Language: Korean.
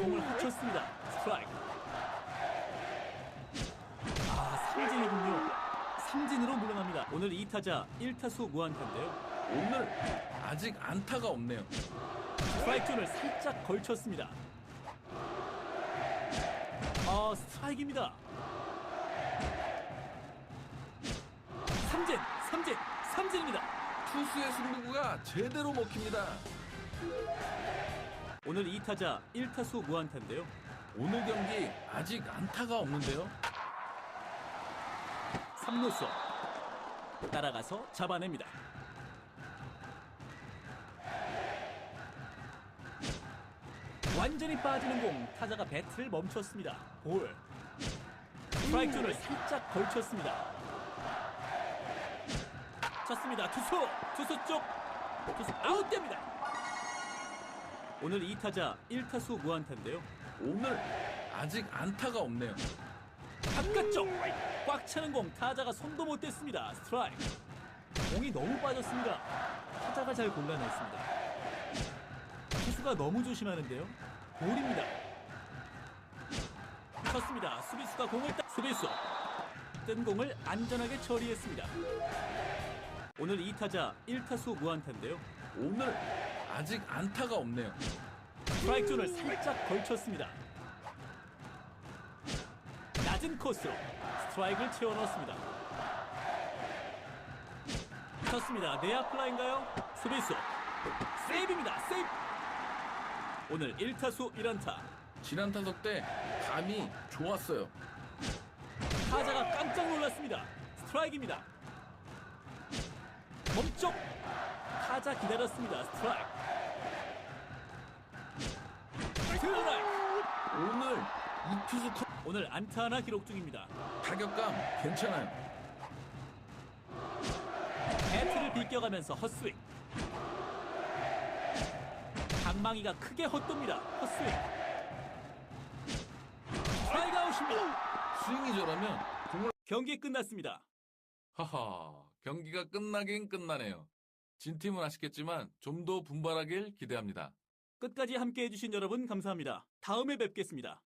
공을 합쳤습니다. 스트라이크. 아, 삼진이군요. 삼진으로 물러납니다. 오늘 2타자 1타수 무안타인데요. 오늘 아직 안타가 없네요. 스트라이크 존을 살짝 걸쳤습니다. 아, 스트라이크입니다. 삼진, 삼진, 삼진입니다. 투수의 승부가 제대로 먹힙니다. 오늘 2타자 1타수 무안타인데요. 오늘 경기 아직 안타가 없는데요. 3루수 따라가서 잡아냅니다. 완전히 빠지는 공 타자가 배트를 멈췄습니다. 볼 스트라이크 존을 살짝 걸쳤습니다. 쳤습니다. 투수 투수 쪽 투수 아웃됩니다. 오늘 2타자 1타수 무안타인데요. 오늘 아직 안타가 없네요. 바깥쪽 꽉 차는 공 타자가 손도 못 댔습니다. 스트라이크. 공이 너무 빠졌습니다. 타자가 잘 골라냈습니다. 투수가 너무 조심하는데요. 볼입니다. 쳤습니다. 수비수가 공을 따 수비수. 뜬 공을 안전하게 처리했습니다. 오늘 2타자 1타수 무안타인데요. 오늘 아직 안타가 없네요. 스트라이크 존을 살짝 걸쳤습니다. 낮은 코스로 스트라이크를 채워 넣었습니다. 쳤습니다. 내야 플라인가요? 수비수 세이브입니다. 세이브. 오늘 1타수 1안타. 지난 타석 때 감이 좋았어요. 타자가 깜짝 놀랐습니다. 스트라이크입니다. 멈쪽. 타자 기다렸습니다. 스트라이크. 스트라이크. 오늘 이 투수 컷 오늘 안타 하나 기록 중입니다. 타격감 괜찮아요. 배트를 비껴가면서 헛스윙. 방망이가 크게 헛돕니다. 헛스윙. 스트라이크 아웃입니다. 스윙이 저라면 공을 경기 끝났습니다. 하하 경기가 끝나긴 끝나네요. 진 팀은 아쉽겠지만 좀 더 분발하길 기대합니다. 끝까지 함께 해 주신 여러분 감사합니다. 다음에 뵙겠습니다.